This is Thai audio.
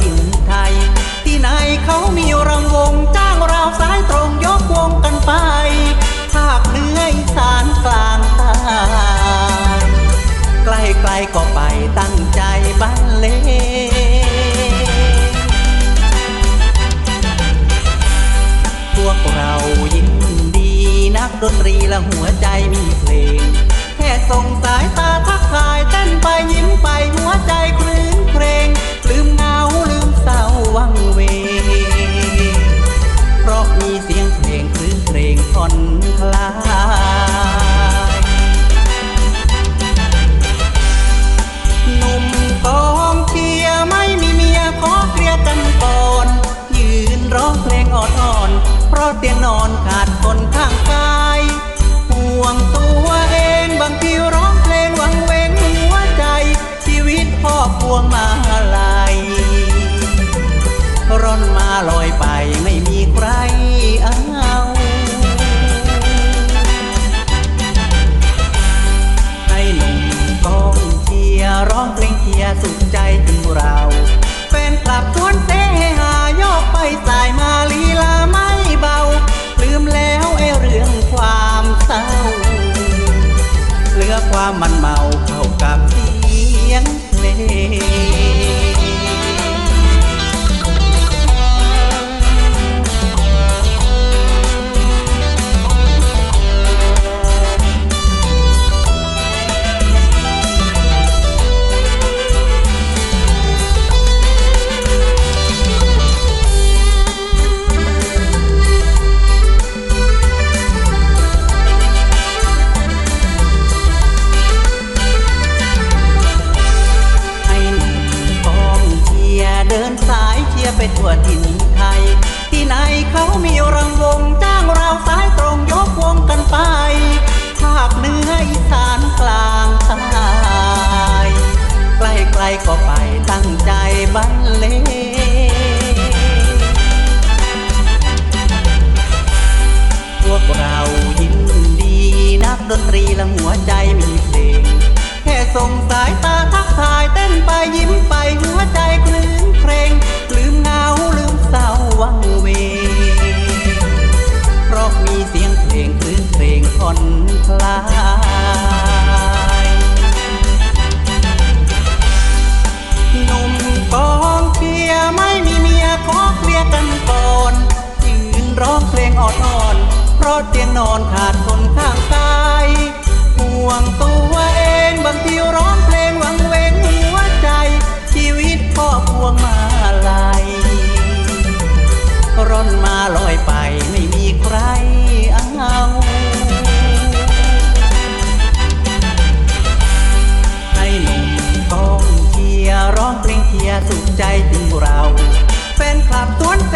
ถิ่นไทย ที่ไหนเขามีรังวงจ้างราวสายตรงยกวงกันไป ภาคเหนืออีสานกลางใต้ใกล้ไกลก็ไปตั้งใจบรรเลงพวกเรายินดีนักดนตรีและหัวใจมีเพลง แค่ส่งสายตา อนคลายหนุ่มกองเชียร์ไม่มีเมียขอเคลียร์กันก่อน ยืนร้องเพลงอ่อนๆเพราะเตียงนอนขาดคนข้าง อความมันเมาเข้ากับเสียงเพลง ทั่วถิ่นไทย ที่ไหนเขามีรำวง จ้างเราสายตรงยกวงกันไป ภาคเหนืออีสานกลางใต้ใกล้ๆก็ไปตั้งใจบรรเลงพวกเรายินดีนักดนตรีและหัวใจมีเพลง แค่ส่งสายตาทักทายเต้นไปยิ้มไปหัวใจคลื้น วังเว เพราะมีเสียงเพลงคลื้นเพลงผ่อนคลายหนุ่มกองเชียไม่มีเมียขอเคลียกันก่อนยืนร้องเพลงอ่อนเพราะเตียงนอนขาดคนข้างกายห่วงตัวเองบางทีร้อง ยสุขใจจริงเรา เป็นคลับสวนเซ